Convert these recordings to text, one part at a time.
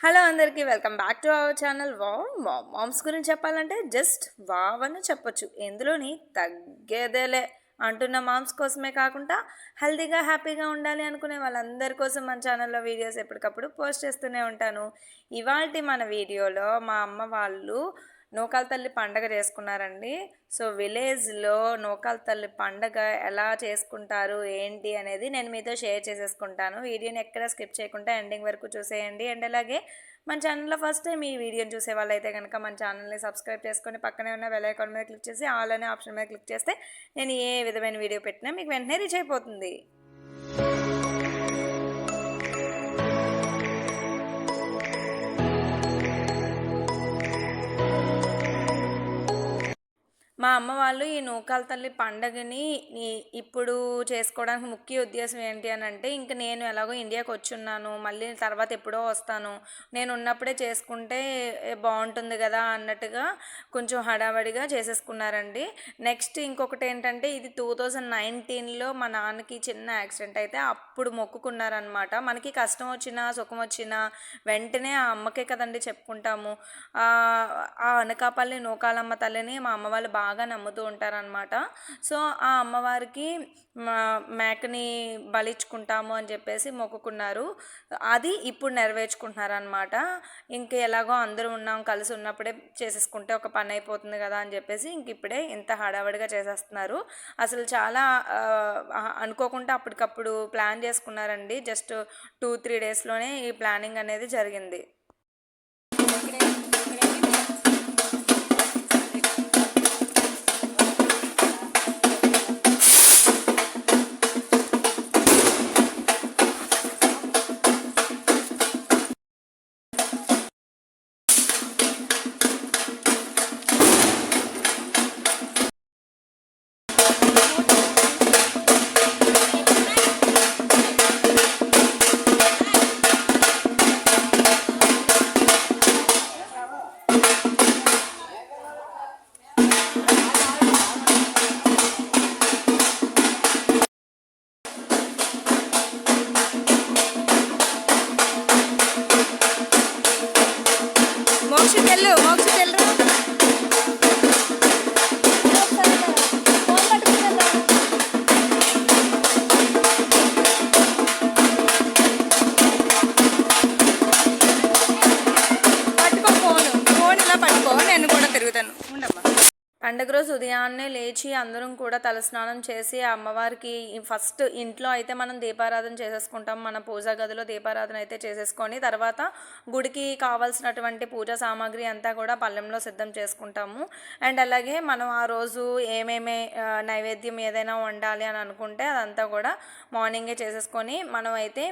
Hello అందరికీ welcome back to our channel. Wow మా moms గురించి చెప్పాలంటే జస్ట్ వావ్ అని చెప్పొచ్చు. ఎందులోని తగ్గేదేలే అంటున్న మామ్స్ కోసమే కాకుండా హెల్తీగా హ్యాపీగా ఉండాలి అనుకునే వాళ్ళందరి కోసం మన ఛానల్లో వీడియోస్ ఎప్పటికప్పుడు పోస్ట్ చేస్తూనే ఉంటాను. ఇవాళ మన వీడియోలో మా అమ్మ వాళ్ళు నూకాల తల్లి పండగ చేసుకున్నారండి. సో విలేజ్లో నూకాల తల్లి పండగ ఎలా చేసుకుంటారు ఏంటి అనేది నేను మీతో షేర్ చేసేసుకుంటాను. వీడియోని ఎక్కడ స్కిప్ చేయకుండా ఎండింగ్ వరకు చూసేయండి. అండ్ అలాగే మన ఛానల్లో ఫస్ట్ టైం ఈ వీడియోని చూసే వాళ్ళైతే కనుక మన ఛానల్ని సబ్స్క్రైబ్ చేసుకొని పక్కనే ఉన్న బెల్ ఐకాన్ మీద క్లిక్ చేసి ఆల్ అనే ఆప్షన్ మీద క్లిక్ చేస్తే నేను ఏ విధమైన వీడియో పెట్టినా మీకు వెంటనే రీచ్ అయిపోతుంది. మా అమ్మ వాళ్ళు ఈ నూకాల తల్లి పండగని ఇప్పుడు చేసుకోవడానికి ముఖ్య ఉద్దేశం ఏంటి అని అంటే ఇంక నేను ఎలాగో ఇండియాకి వచ్చున్నాను మళ్ళీ తర్వాత ఎప్పుడో వస్తాను నేను ఉన్నప్పుడే చేసుకుంటే బాగుంటుంది కదా అన్నట్టుగా కొంచెం హడావడిగా చేసేసుకున్నారండి. నెక్స్ట్ ఇంకొకటి ఏంటంటే ఇది టూ థౌజండ్ నైన్టీన్లో మా నాన్నకి చిన్న యాక్సిడెంట్ అయితే అప్పుడు మొక్కుకున్నారనమాట మనకి కష్టం వచ్చినా సుఖం వచ్చినా వెంటనే ఆ అమ్మకే కదండి చెప్పుకుంటాము. ఆ అనకాపల్లి నూకాలమ్మ తల్లిని మా అమ్మ వాళ్ళు బాగా నమ్ముతూ ఉంటారనమాట సో ఆ అమ్మవారికి మా- మేకని బలిచ్చుకుంటాము అని చెప్పేసి మొక్కుకున్నారు. అది ఇప్పుడు నెరవేర్చుకుంటున్నారనమాట ఇంక ఎలాగో అందరూ ఉన్నాం కలిసి ఉన్నప్పుడే చేసేసుకుంటే ఒక పని అయిపోతుంది కదా అని చెప్పేసి ఇంక ఇప్పుడే ఇంత హడావడిగా చేసేస్తున్నారు. అసలు చాలా అనుకోకుండా అప్పటికప్పుడు ప్లాన్ చేసుకున్నారండి. జస్ట్ టూ త్రీ డేస్లోనే ఈ ప్లానింగ్ అనేది జరిగింది. రోజు ఉదయాన్నే లేచి అందరం కూడా తలస్నానం చేసి అమ్మవారికి ఫస్ట్ ఇంట్లో అయితే మనం దీపారాధన చేసేసుకుంటాం. మన పూజా గదిలో దీపారాధన అయితే చేసేసుకొని తర్వాత గుడికి కావాల్సినటువంటి పూజా సామాగ్రి అంతా కూడా పళ్ళెంలో సిద్ధం చేసుకుంటాము. అండ్ అలాగే మనం ఆ రోజు ఏమేమి నైవేద్యం ఏదైనా వండాలి అని అనుకుంటే అదంతా కూడా మార్నింగే చేసేసుకొని మనం అయితే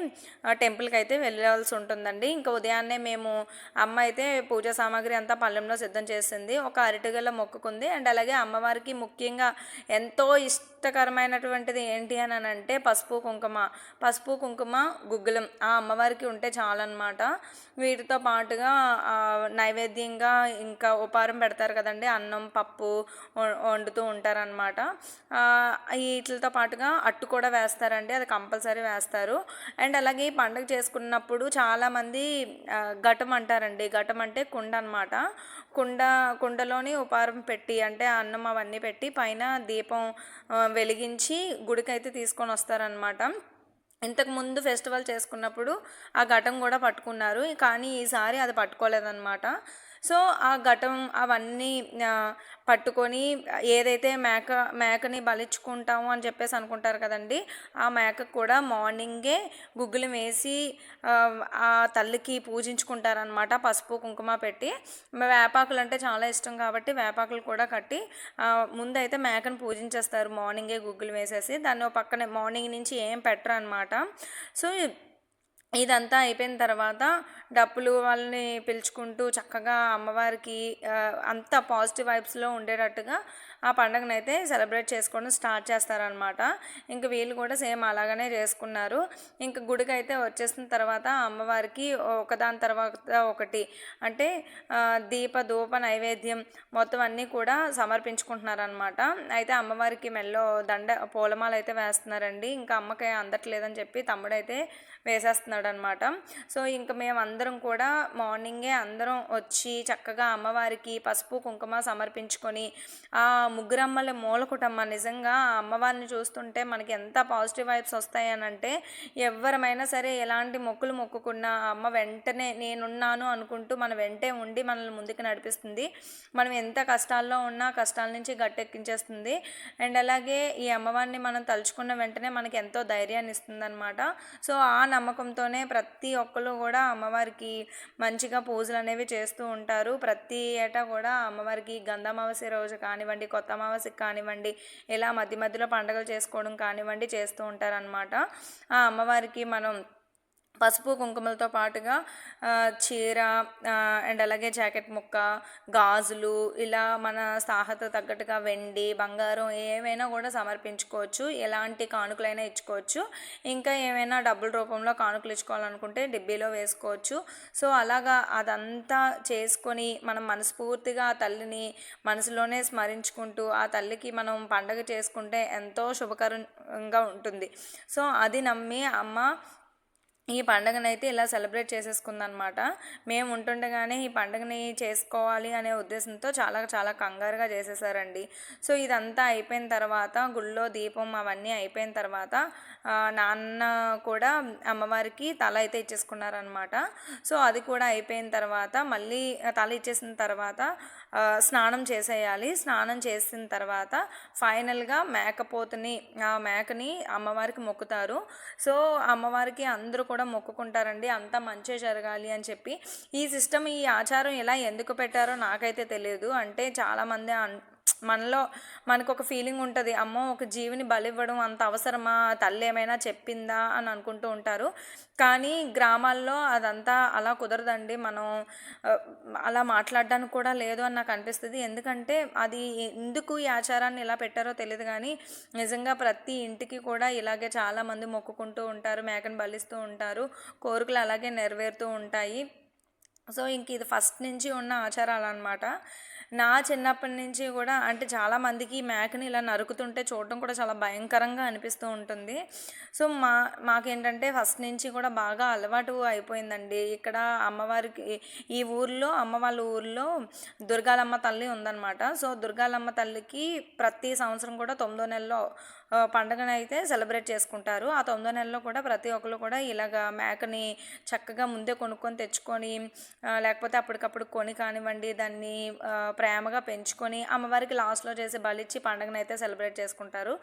టెంపుల్కి అయితే వెళ్ళాల్సి ఉంటుందండి. ఇంకా ఉదయాన్నే మేము అమ్మ అయితే పూజా సామాగ్రి అంతా పళ్ళెంలో సిద్ధం చేసింది. ఒక అరటిగల మొక్కుకుంది. అండ్ అలాగే అమ్మవారికి ముఖ్యంగా ఎంతో ఇష్టకరమైనటువంటిది ఏంటి అని అంటే పసుపు కుంకుమ. పసుపు కుంకుమ గుగ్గులం. ఆ అమ్మవారికి ఉంటే చాలన్నమాట. వీటితో పాటుగా నైవేద్యంగా ఇంకా ఉపారం పెడతారు కదండి. అన్నం పప్పు వండుతూ ఉంటారనమాట వీటితో పాటుగా అట్టు కూడా వేస్తారండి. అది కంపల్సరీ వేస్తారు. అండ్ అలాగే ఈ పండుగ చేసుకున్నప్పుడు చాలామంది ఘటం అంటారండి. ఘటం అంటే కుండ అనమాట కుండ కుండలోని ఉపారం పెట్టి అంటే అన్నం అవన్నీ పెట్టి పైన దీపం వెలిగించి గుడికైతే తీసుకొని వస్తారనమాట ఇంతకు ముందు ఫెస్టివల్ చేసుకున్నప్పుడు ఆ ఘటం కూడా పట్టుకున్నారు. కానీ ఈసారి అది పట్టుకోలేదన్నమాట. సో ఆ ఘటం అవన్నీ పట్టుకొని ఏదైతే మేక మేకని బలిచ్చుకుంటాము అని చెప్పేసి అనుకుంటారు కదండి ఆ మేకకు కూడా మార్నింగే గుగ్గులు వేసి ఆ, తల్లికి పూజించుకుంటారనమాట పసుపు కుంకుమ పెట్టి. వేపాకులు అంటే చాలా ఇష్టం కాబట్టి వేపాకులు కూడా కట్టి ముందైతే మేకను పూజించేస్తారు మార్నింగే గుగ్గులు వేసేసి. దాన్ని పక్కన పక్కనే మార్నింగ్ నుంచి ఏం పెట్టరు అనమాట సో ఇదంతా అయిపోయిన తర్వాత డప్పులు వాళ్ళని పిలుచుకుంటూ చక్కగా అమ్మవారికి అంత పాజిటివ్ వైబ్స్లో ఉండేటట్టుగా ఆ పండగను అయితే సెలబ్రేట్ చేసుకోవడం స్టార్ట్ చేస్తారనమాట ఇంక వీళ్ళు కూడా సేమ్ అలాగనే చేసుకున్నారు. ఇంక గుడికి అయితే వచ్చేసిన తర్వాత అమ్మవారికి ఒకదాని తర్వాత ఒకటి అంటే దీప ధూప నైవేద్యం మొత్తం అన్నీ కూడా సమర్పించుకుంటున్నారనమాట అయితే అమ్మవారికి మెల్లో దండ పూలమాల అయితే వేస్తున్నారండి. ఇంకా అమ్మకి అందట్లేదని చెప్పి తమ్ముడైతే వేసేస్తున్నాడు అనమాట సో ఇంకా మేము అందరం కూడా మార్నింగే అందరం వచ్చి చక్కగా అమ్మవారికి పసుపు కుంకుమ సమర్పించుకొని ఆ ముగ్గురమ్మల మూలకుటమ్మ నిజంగా ఆ అమ్మవారిని చూస్తుంటే మనకి ఎంత పాజిటివ్ వైబ్స్ వస్తాయనంటే ఎవరమైనా సరే ఎలాంటి మొక్కులు మొక్కుకున్నా ఆ అమ్మ వెంటనే నేనున్నాను అనుకుంటూ మన వెంటే ఉండి మనల్ని ముందుకు నడిపిస్తుంది. మనం ఎంత కష్టాల్లో ఉన్నా కష్టాల నుంచి గట్టెక్కించేస్తుంది. అండ్ అలాగే ఈ అమ్మవారిని మనం తలుచుకున్న వెంటనే మనకి ఎంతో ధైర్యాన్ని ఇస్తుంది అనమాట సో ఆ నమ్మకంతోనే ప్రతి ఒక్కరు కూడా అమ్మవారి అమ్మవారికి మంచిగా పూజలు అనేవి చేస్తూ ఉంటారు. ప్రతి ఏటా కూడా అమ్మవారికి గంధమావసి రోజు కానివ్వండి కొత్త అమావాస్యకి కానివ్వండి ఇలా మధ్య మధ్యలో పండుగలు చేసుకోవడం కానివ్వండి చేస్తూ ఉంటారనమాట ఆ అమ్మవారికి మనం పసుపు కుంకుమలతో పాటుగా చీర అండ్ అలాగే జాకెట్ ముక్క గాజులు ఇలా మన సాహత తగ్గట్టుగా వెండి బంగారం ఏమైనా కూడా సమర్పించుకోవచ్చు. ఎలాంటి కానుకలైనా ఇచ్చుకోవచ్చు. ఇంకా ఏమైనా డబ్బుల రూపంలో కానుకలు ఇచ్చుకోవాలనుకుంటే డిబ్బీలో వేసుకోవచ్చు. సో అలాగా అదంతా చేసుకొని మనం మనస్ఫూర్తిగా ఆ తల్లిని మనసులోనే స్మరించుకుంటూ ఆ తల్లికి మనం పండగ చేసుకుంటే ఎంతో శుభకరంగా ఉంటుంది. సో అది నమ్మి అమ్మ ఈ పండుగనైతే ఇలా సెలబ్రేట్ చేసేసుకుందనమాట. మేము ఉంటుండగానే ఈ పండుగని చేసుకోవాలి అనే ఉద్దేశంతో చాలా చాలా కంగారుగా చేసేసారండి. సో ఇదంతా అయిపోయిన తర్వాత గుళ్ళో దీపం అవన్నీ అయిపోయిన తర్వాత నాన్న కూడా అమ్మవారికి తల అయితే ఇచ్చేసుకున్నారనమాట. సో అది కూడా అయిపోయిన తర్వాత మళ్ళీ తల ఇచ్చేసిన తర్వాత స్నానం చేసేయాలి. స్నానం చేసిన తర్వాత ఫైనల్గా మేకపోతుని ఆ మేకని అమ్మవారికి మొక్కుతారు. సో అమ్మవారికి అందరూ కూడా మొక్కుకుంటారండి. అంతా మంచి జరగాలి అని చెప్పి. ఈ సిస్టమ్ ఈ ఆచారం ఇలా ఎందుకు పెట్టారో నాకైతే తెలియదు. అంటే చాలామంది అన్ మనలో మనకు ఒక ఫీలింగ్ ఉంటుంది అమ్మో ఒక జీవిని బలివ్వడం అంత అవసరమా తల్లి ఏమైనా చెప్పిందా అని అనుకుంటూ ఉంటారు. కానీ గ్రామాల్లో అదంతా అలా కుదరదండి. మనం అలా మాట్లాడడానికి కూడా లేదు అని నాకు అనిపిస్తుంది. ఎందుకంటే అది ఎందుకు ఈ ఆచారాన్ని ఇలా పెట్టారో తెలియదు కానీ నిజంగా ప్రతి ఇంటికి కూడా ఇలాగే చాలామంది మొక్కుకుంటూ ఉంటారు మేకను బలిస్తూ ఉంటారు కోరికలు అలాగే నెరవేరుతూ ఉంటాయి. సో ఇంక ఇది ఫస్ట్ నుంచి ఉన్న ఆచారాలు అనమాట నా చిన్నప్పటి నుంచి కూడా అంటే చాలామందికి మేకని ఇలా నరుకుతుంటే చూడటం కూడా చాలా భయంకరంగా అనిపిస్తూ ఉంటుంది. సో మా మాకేంటంటే ఫస్ట్ నుంచి కూడా బాగా అలవాటు అయిపోయిందండి. ఇక్కడ అమ్మవారికి ఈ ఊర్లో అమ్మ వాళ్ళ ఊర్లో దుర్గాలమ్మ తల్లి ఉందన్నమాట. సో దుర్గాలమ్మ తల్లికి ప్రతి సంవత్సరం కూడా తొమ్మిదో నెలలో పండుగను అయితే సెలబ్రేట్ చేసుకుంటారు. ఆ తొమ్మిదో నెలలో కూడా ప్రతి ఒక్కరు కూడా ఇలాగ మేకని చక్కగా ముందే కొనుక్కొని తెచ్చుకొని లేకపోతే అప్పటికప్పుడు కొని కానివ్వండి దాన్ని ప్రేమగా పెంచుకొని అమ్మవారికి లాస్ట్లో చేసి బలిచ్చి పండుగను అయితే సెలబ్రేట్ చేసుకుంటారు.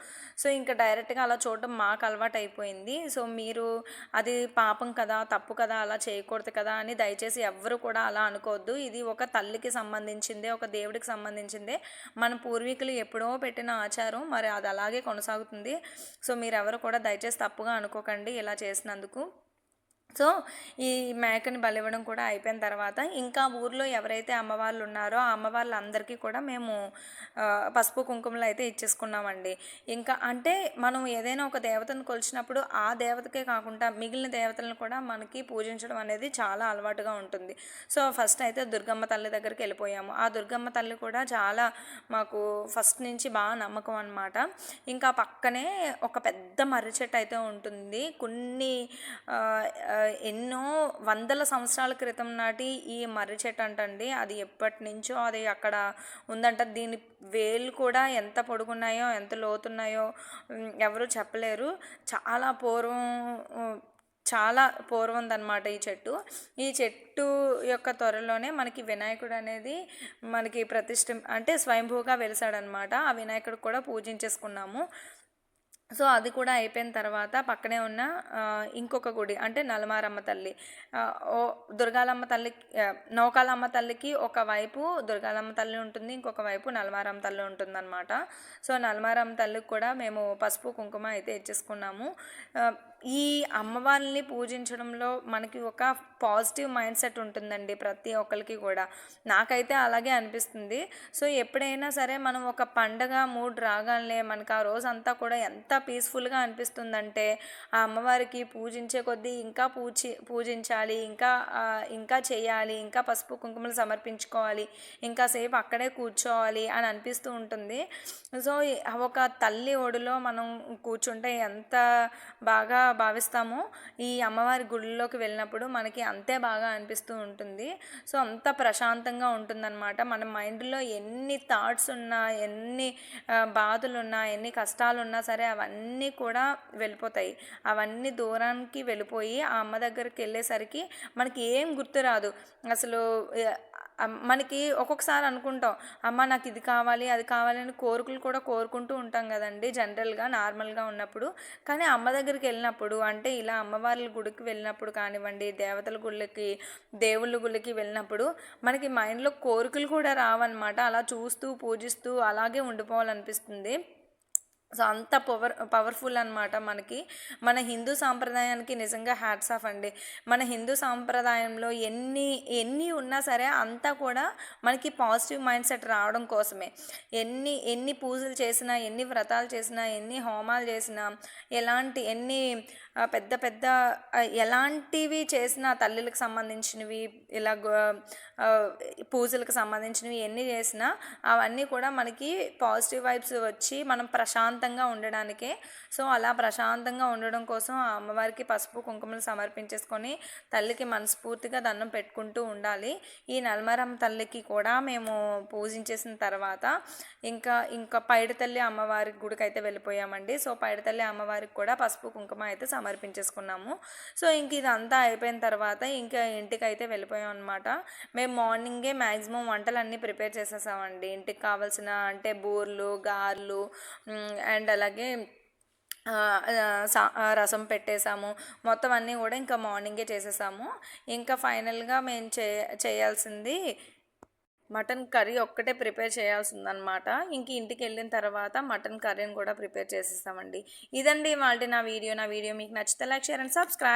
సో ఇంకా డైరెక్ట్గా అలా చూడడం మాకు అలవాటు అయిపోయింది సో మీరు అది పాపం కదా తప్పు కదా అలా చేయకూడదు కదా అని దయచేసి ఎవ్వరు కూడా అలా అనుకోవద్దు. ఇది ఒక తల్లికి సంబంధించిందే ఒక దేవుడికి సంబంధించిందే. మన పూర్వీకులు ఎప్పుడో పెట్టిన ఆచారం మరి అది అలాగే కొనసాగుతుంది. సో మీరెవరు కూడా దయచేసి తప్పుగా అనుకోకండి. ఇలా చేసినందుకు సో ఈ మేకని బలివ్వడం కూడా అయిపోయిన తర్వాత ఇంకా ఊర్లో ఎవరైతే అమ్మవాళ్ళు ఉన్నారో ఆ అమ్మవాళ్ళందరికీ కూడా మేము పసుపు కుంకుమలు అయితే ఇచ్చేసుకున్నామండి. ఇంకా అంటే మనం ఏదైనా ఒక దేవతను కొలిచినప్పుడు ఆ దేవతకే కాకుండా మిగిలిన దేవతలను కూడా మనకి పూజించడం అనేది చాలా అలవాటుగా ఉంటుంది. సో ఫస్ట్ అయితే దుర్గమ్మ తల్లి దగ్గరికి వెళ్ళిపోయాము. ఆ దుర్గమ్మ తల్లి కూడా చాలా మాకు ఫస్ట్ నుంచి బాగా నమ్మకం అనమాట ఇంకా పక్కనే ఒక పెద్ద మర్రి చెట్టు అయితే ఉంటుంది. కొన్ని ఎన్నో వందల సంవత్సరాల క్రితం నాటి ఈ మర్రి చెట్టు అంటండి. అది ఎప్పటి నుంచో అది అక్కడ ఉందంట. దీని వేలు కూడా ఎంత పొడుగున్నాయో ఎంత లోతున్నాయో ఎవరు చెప్పలేరు. చాలా పూర్వం చాలా చాలా పూర్వందనమాట ఈ చెట్టు. ఈ చెట్టు యొక్క త్వరలోనే మనకి వినాయకుడు అనేది మనకి ప్రతిష్ఠ అంటే స్వయంభూగా వెలిసాడనమాట ఆ వినాయకుడు కూడా పూజించేసుకున్నాము. సో అది కూడా అయిపోయిన తర్వాత పక్కనే ఉన్న ఇంకొక గుడి అంటే నలమారమ్మ తల్లి. ఓ దుర్గాలమ్మ తల్లి నౌకాలమ్మ తల్లికి ఒకవైపు దుర్గాలమ్మ తల్లి ఉంటుంది ఇంకొక వైపు నలమారమ్మ తల్లి ఉంటుందన్నమాట. సో నలమారమ్మ తల్లికి కూడా మేము పసుపు కుంకుమ అయితే ఇచ్చేసుకున్నాము. ఈ అమ్మవారిని పూజించడంలో మనకి ఒక పాజిటివ్ మైండ్ సెట్ ఉంటుందండి ప్రతి ఒక్కరికి కూడా. నాకైతే అలాగే అనిపిస్తుంది. సో ఎప్పుడైనా సరే మనం ఒక పండగ మూడ్ రాగానే మనకు ఆ రోజంతా కూడా ఎంత పీస్ఫుల్గా అనిపిస్తుందంటే ఆ అమ్మవారికి పూజించే కొద్దీ ఇంకా పూజి పూజించాలి ఇంకా ఇంకా చేయాలి ఇంకా పసుపు కుంకుమలు సమర్పించుకోవాలి ఇంకా సేపు అక్కడే కూర్చోవాలి అని అనిపిస్తూ ఉంటుంది. సో ఒక తల్లి ఒడిలో మనం కూర్చుంటే ఎంత బాగా భావిస్తామో ఈ అమ్మవారి గుడిలోకి వెళ్ళినప్పుడు మనకి అంతే బాగా అనిపిస్తూ ఉంటుంది. సో అంత ప్రశాంతంగా ఉంటుందన్నమాట. మన మైండ్లో ఎన్ని థాట్స్ ఉన్నా ఎన్ని బాధలు ఉన్నా ఎన్ని కష్టాలు ఉన్నా సరే అవన్నీ కూడా వెళ్ళిపోతాయి. అవన్నీ దూరానికి వెళ్ళిపోయి ఆ అమ్మ దగ్గరికి వెళ్ళేసరికి మనకి ఏం గుర్తురాదు అసలు మనకి ఒక్కొక్కసారి అనుకుంటాం అమ్మ నాకు ఇది కావాలి అది కావాలి అని కోరికలు కూడా కోరుకుంటూ ఉంటాం కదండి జనరల్గా నార్మల్గా ఉన్నప్పుడు. కానీ అమ్మ దగ్గరికి వెళ్ళినప్పుడు అంటే ఇలా అమ్మవార్ల గుడికి వెళ్ళినప్పుడు కానివ్వండి దేవతల గుళ్ళకి దేవుళ్ళ గుళ్ళకి వెళ్ళినప్పుడు మనకి మైండ్లో కోరికలు కూడా రావన్నమాట. అలా చూస్తూ పూజిస్తూ అలాగే ఉండిపోవాలనిపిస్తుంది. సో అంత పవర్ పవర్ఫుల్ అనమాట మనకి. మన హిందూ సాంప్రదాయానికి నిజంగా హ్యాట్స్ ఆఫ్ అండి. మన హిందూ సాంప్రదాయంలో ఎన్ని ఎన్ని ఉన్నా సరే అంతా కూడా మనకి పాజిటివ్ మైండ్ సెట్ రావడం కోసమే. ఎన్ని ఎన్ని పూజలు చేసినా ఎన్ని వ్రతాలు చేసినా ఎన్ని హోమాలు చేసినా ఎలాంటి ఎన్ని పెద్ద పెద్ద ఎలాంటివి చేసినా తల్లులకు సంబంధించినవి ఇలా పూజలకు సంబంధించినవి ఎన్ని చేసినా అవన్నీ కూడా మనకి పాజిటివ్ వైబ్స్ వచ్చి మనం ప్రశాంతంగా ఉండడానికే. సో అలా ప్రశాంతంగా ఉండడం కోసం ఆ అమ్మవారికి పసుపు కుంకుమలు సమర్పించేసుకొని తల్లికి మనస్ఫూర్తిగా దండం పెట్టుకుంటూ ఉండాలి. ఈ నల్మరం తల్లికి కూడా మేము పూజించేసిన తర్వాత ఇంకా ఇంకా పైడితల్లి అమ్మవారి గుడికి అయితే వెళ్ళిపోయామండి. సో పైడితల్లి అమ్మవారికి కూడా పసుపు కుంకుమ అయితే సమర్పించేసుకున్నాము. సో ఇంక ఇదంతా అయిపోయిన తర్వాత ఇంకా ఇంటికి అయితే వెళ్ళిపోయాం అనమాట మేము మార్నింగే మ్యాక్సిమం వంటలన్నీ ప్రిపేర్ చేసేసామండి. ఇంటికి కావాల్సిన అంటే బూర్లు గారెలు అండ్ అలాగే సా రసం పెట్టేసాము. మొత్తం అన్నీ కూడా ఇంకా మార్నింగే చేసేసాము. ఇంకా ఫైనల్గా మేము చే చేయాల్సింది మటన్ కర్రీ ఒక్కటే ప్రిపేర్ చేయాల్సిందనమాట ఇంక ఇంటికి వెళ్ళిన తర్వాత మటన్ కర్రీని కూడా ప్రిపేర్ చేసేస్తామండి. ఇదండి వాళ్ళ నా వీడియో. నా వీడియో మీకు నచ్చితే లైక్ షేర్ అండ్ సబ్స్క్రైబ్.